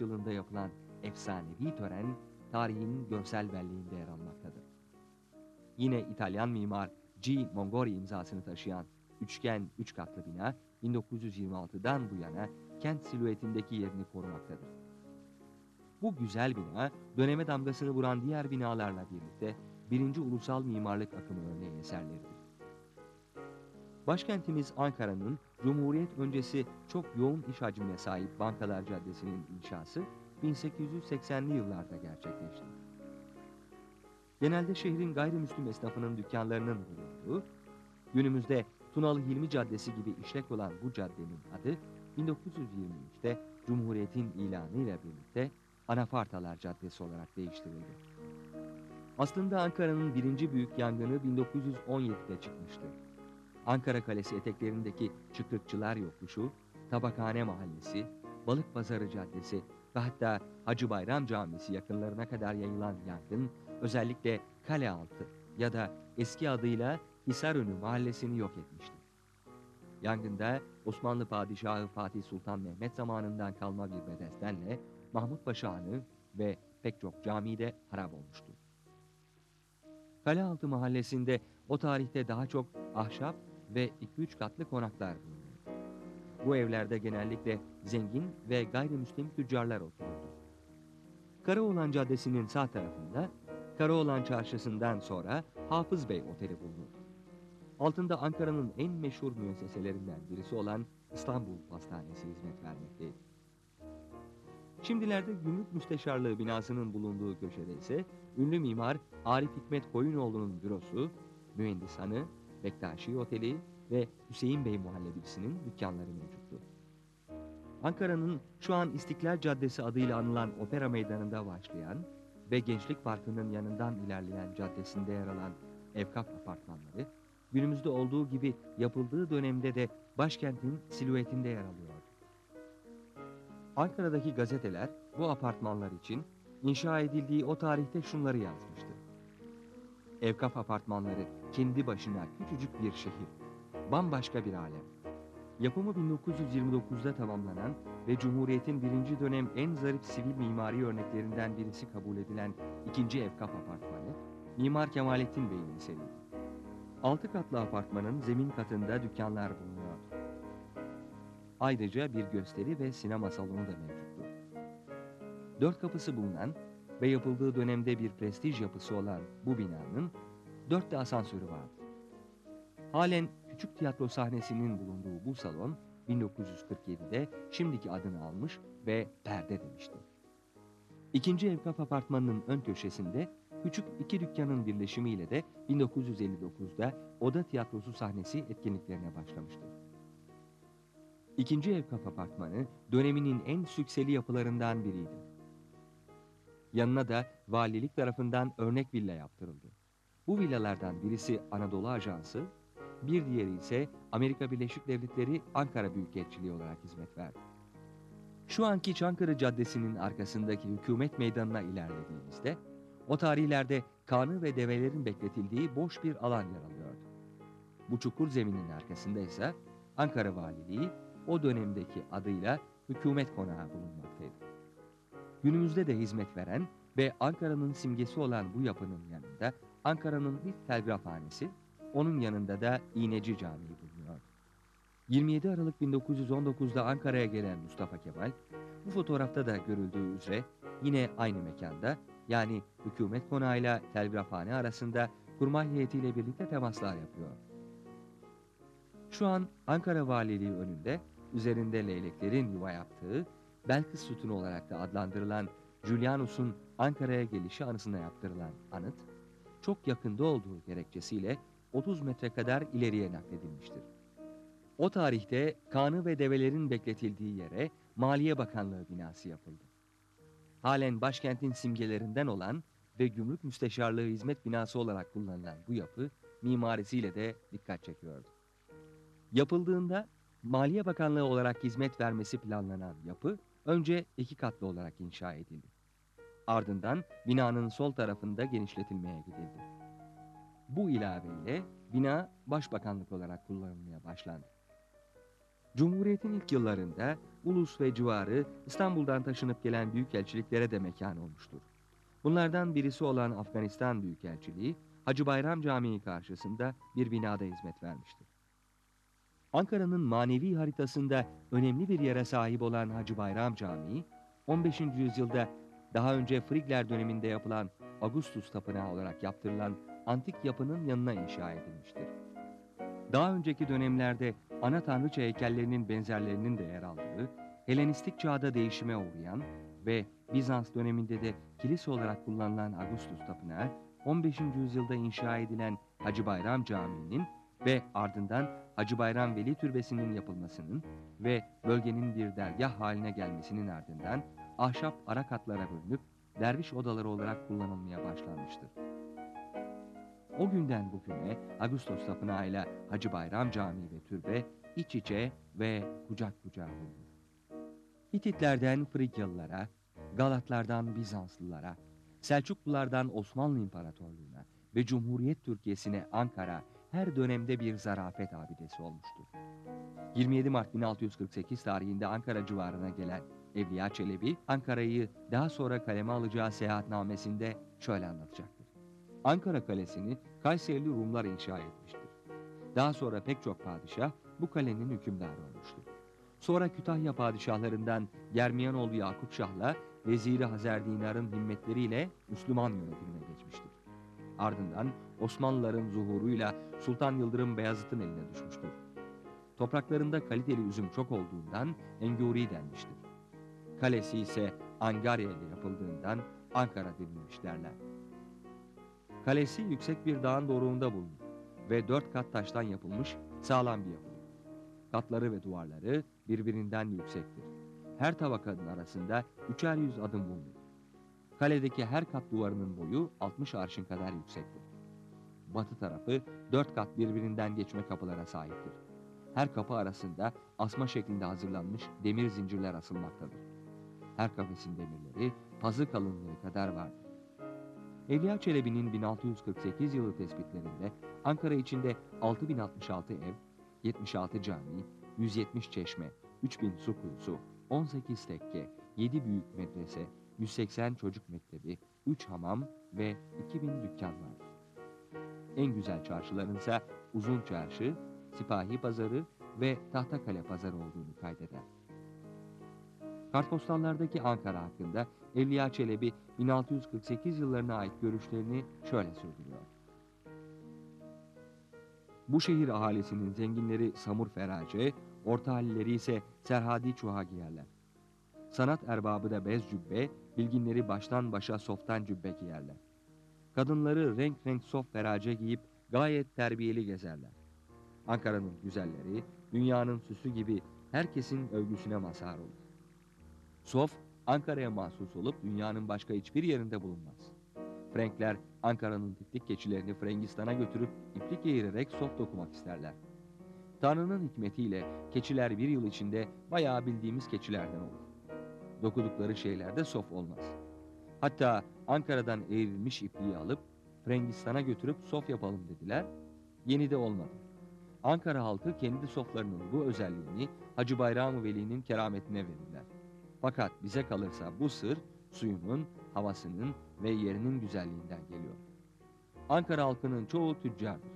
yılında yapılan efsanevi tören tarihin görsel belleğinde yer almaktadır. Yine İtalyan mimar G. Mongori imzasını taşıyan üçgen üç katlı bina 1926'dan bu yana kent silüetindeki yerini korumaktadır. Bu güzel bina döneme damgasını vuran diğer binalarla birlikte birinci ulusal mimarlık akımı örneği eserleridir. Başkentimiz Ankara'nın Cumhuriyet öncesi çok yoğun iş hacmine sahip Bankalar Caddesi'nin inşası 1880'li yıllarda gerçekleşti. Genelde şehrin gayrimüslim esnafının dükkanlarının bulunduğu, günümüzde Tunalı Hilmi Caddesi gibi işlek olan bu caddenin adı 1923'te Cumhuriyet'in ilanıyla birlikte Anafartalar Caddesi olarak değiştirildi. Aslında Ankara'nın birinci büyük yangını 1917'de çıkmıştı. Ankara Kalesi eteklerindeki Çıkrıkçılar Yokuşu, Tabakhane Mahallesi, Balık Pazarı Caddesi ve hatta Hacı Bayram Camisi yakınlarına kadar yayılan yangın özellikle Kalealtı ya da eski adıyla Hisarönü mahallesini yok etmişti. Yangında Osmanlı Padişahı Fatih Sultan Mehmet zamanından kalma bir bedestenle Mahmut Paşa ve pek çok camide harap olmuştu. Kalealtı mahallesinde o tarihte daha çok ahşap ve 2-3 katlı konaklar bulunuyor. Bu evlerde genellikle zengin ve gayrimüslim tüccarlar otururdu. Karaoğlan Caddesi'nin sağ tarafında Karaoğlan Çarşısı'ndan sonra Hafız Bey Oteli bulunur. Altında Ankara'nın en meşhur müesseselerinden birisi olan İstanbul Pastanesi hizmet vermektedir. Şimdilerde Gümrük Müsteşarlığı binasının bulunduğu köşede ise ünlü mimar Arif Hikmet Koyunoğlu'nun bürosu, mühendishanı, Bektaşi Oteli ve Hüseyin Bey Muhallebisi'nin dükkanları mevcuttu. Ankara'nın şu an İstiklal Caddesi adıyla anılan Opera Meydanı'nda başlayan ve Gençlik Parkı'nın yanından ilerleyen caddesinde yer alan Evkaf apartmanları, günümüzde olduğu gibi yapıldığı dönemde de başkentin silüetinde yer alıyor. Ankara'daki gazeteler bu apartmanlar için inşa edildiği o tarihte şunları yazmıştı. Evkaf apartmanları kendi başına küçücük bir şehir, bambaşka bir alem. Yapımı 1929'da tamamlanan ve Cumhuriyet'in birinci dönem en zarif sivil mimari örneklerinden birisi kabul edilen ikinci Evkaf apartmanı, Mimar Kemalettin Bey'in eseriydi. Altı katlı apartmanın zemin katında dükkanlar bulunuyor. Ayrıca bir gösteri ve sinema salonu da mevcuttu. Dört kapısı bulunan ve yapıldığı dönemde bir prestij yapısı olan bu binanın dört de asansörü vardı. Halen küçük tiyatro sahnesinin bulunduğu bu salon 1947'de şimdiki adını almış ve perde demişti. İkinci Evkaf apartmanının ön köşesinde küçük iki dükkanın birleşimiyle de 1959'da Oda Tiyatrosu sahnesi etkinliklerine başlamıştı. İkinci Evkaf apartmanı döneminin en sükseli yapılarından biriydi. Yanına da valilik tarafından örnek villa yaptırıldı. Bu villalardan birisi Anadolu Ajansı, bir diğeri ise Amerika Birleşik Devletleri Ankara Büyükelçiliği olarak hizmet verdi. Şu anki Çankırı Caddesi'nin arkasındaki hükümet meydanına ilerlediğimizde, o tarihlerde kanı ve develerin bekletildiği boş bir alan yer alıyordu. Bu çukur zeminin arkasında ise Ankara Valiliği o dönemdeki adıyla hükümet konağı bulunmaktaydı. Günümüzde de hizmet veren ve Ankara'nın simgesi olan bu yapının yanında Ankara'nın ilk telgrafhanesi, onun yanında da İğneci Camii bulunuyor. 27 Aralık 1919'da Ankara'ya gelen Mustafa Kemal, bu fotoğrafta da görüldüğü üzere yine aynı mekanda yani hükümet konağıyla telgrafhane arasında kurmay heyetiyle birlikte temaslar yapıyor. Şu an Ankara Valiliği önünde üzerinde leyleklerin yuva yaptığı Belkıs sütunu olarak da adlandırılan Julianus'un Ankara'ya gelişi anısına yaptırılan anıt, çok yakında olduğu gerekçesiyle 30 metre kadar ileriye nakledilmiştir. O tarihte kanı ve develerin bekletildiği yere Maliye Bakanlığı binası yapıldı. Halen başkentin simgelerinden olan ve Gümrük Müsteşarlığı hizmet binası olarak kullanılan bu yapı mimarisiyle de dikkat çekiyordu. Yapıldığında Maliye Bakanlığı olarak hizmet vermesi planlanan yapı önce iki katlı olarak inşa edildi. Ardından binanın sol tarafında genişletilmeye gidildi. Bu ilaveyle bina başbakanlık olarak kullanılmaya başlandı. Cumhuriyetin ilk yıllarında Ulus ve civarı İstanbul'dan taşınıp gelen büyükelçiliklere de mekan olmuştur. Bunlardan birisi olan Afganistan Büyükelçiliği, Hacı Bayram Camii karşısında bir binada hizmet vermiştir. Ankara'nın manevi haritasında önemli bir yere sahip olan Hacı Bayram Camii, 15. yüzyılda daha önce Frigler döneminde yapılan Augustus Tapınağı olarak yaptırılan antik yapının yanına inşa edilmiştir. Daha önceki dönemlerde ana tanrıça heykellerinin benzerlerinin de yer aldığı, Helenistik çağda değişime uğrayan ve Bizans döneminde de kilise olarak kullanılan Augustus Tapınağı, 15. yüzyılda inşa edilen Hacı Bayram Camii'nin ve ardından Hacı Bayram Veli Türbesi'nin yapılmasının ve bölgenin bir dergah haline gelmesinin ardından ahşap ara katlara bölünüp derviş odaları olarak kullanılmaya başlanmıştır. O günden bugüne Ağustos Tapınağı ile Hacı Bayram Camii ve türbe iç içe ve kucak kucağa bulunur. Hititlerden Frigyalılara, Galatlardan Bizanslılara, Selçuklulardan Osmanlı İmparatorluğu'na ve Cumhuriyet Türkiye'sine Ankara her dönemde bir zarafet abidesi olmuştur. 27 Mart 1648 tarihinde Ankara civarına gelen Evliya Çelebi, Ankara'yı daha sonra kaleme alacağı seyahatnamesinde şöyle anlatacaktır. Ankara Kalesi'ni Kayserili Rumlar inşa etmiştir. Daha sonra pek çok padişah bu kalenin hükümdarı olmuştur. Sonra Kütahya padişahlarından Germiyanoğlu Yakup Şah'la Veziri Hazer Dinar'ın himmetleriyle Müslüman yönetimine geçmiştir. Ardından Osmanlıların zuhuruyla Sultan Yıldırım Beyazıt'ın eline düşmüştür. Topraklarında kaliteli üzüm çok olduğundan Enguri denmiştir. Kalesi ise Angarya ile yapıldığından Ankara denilmiş derler. Kalesi yüksek bir dağın doruğunda bulunur ve dört kat taştan yapılmış sağlam bir yapıdır. Katları ve duvarları birbirinden yüksektir. Her tabakanın arasında üçer yüz adım bulunur. Kaledeki her kat duvarının boyu 60 arşın kadar yüksektir. Batı tarafı dört kat birbirinden geçme kapılara sahiptir. Her kapı arasında asma şeklinde hazırlanmış demir zincirler asılmaktadır. Her kafesin demirleri pazı kalınlığı kadar vardır. Evliya Çelebi'nin 1648 yılı tespitlerinde Ankara içinde 6066 ev, 76 cami, 170 çeşme, 3000 su kuyusu, 18 tekke, 7 büyük medrese, 180 çocuk mektebi, 3 hamam ve 2000 dükkan vardır. En güzel çarşıların ise Uzun Çarşı, Sipahi Pazarı ve Tahtakale Pazarı olduğunu kaydeder. Kartpostallardaki Ankara hakkında Evliya Çelebi 1648 yıllarına ait görüşlerini şöyle sürdürüyor. Bu şehir ahalisinin zenginleri samur ferace, orta hallileri ise serhadi çuha giyerler. Sanat erbabı da bez cübbe, bilginleri baştan başa softan cübbe giyerler. Kadınları renk renk sof ferace giyip gayet terbiyeli gezerler. Ankara'nın güzelleri, dünyanın süsü gibi herkesin övgüsüne mazhar olur. Sof, Ankara'ya mahsus olup dünyanın başka hiçbir yerinde bulunmaz. Frankler Ankara'nın tiplik keçilerini Frangistan'a götürüp iplik eğirerek sof dokumak isterler. Tanrı'nın hikmetiyle keçiler bir yıl içinde bayağı bildiğimiz keçilerden olur. Dokudukları şeylerde sof olmaz. Hatta Ankara'dan eğrilmiş ipliği alıp Frangistan'a götürüp sof yapalım dediler. Yeni de olmadı. Ankara halkı kendi soflarının bu özelliğini Hacı Bayram-ı Veli'nin kerametine verirler. Fakat bize kalırsa bu sır suyunun, havasının ve yerinin güzelliğinden geliyor. Ankara halkının çoğu tüccardır.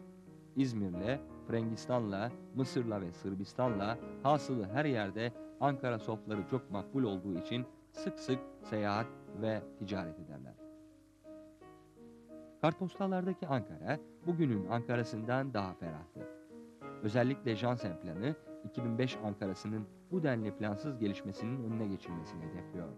İzmir'le, Frangistan'la, Mısır'la ve Sırbistan'la hasılı her yerde Ankara sofları çok makbul olduğu için sık sık seyahat ve ticaret ederler. Kartpostallardaki Ankara, bugünün Ankara'sından daha ferahtır. Özellikle Jansen planı, 2005 Ankara'sının bu denli plansız gelişmesinin önüne geçilmesini hedefliyor.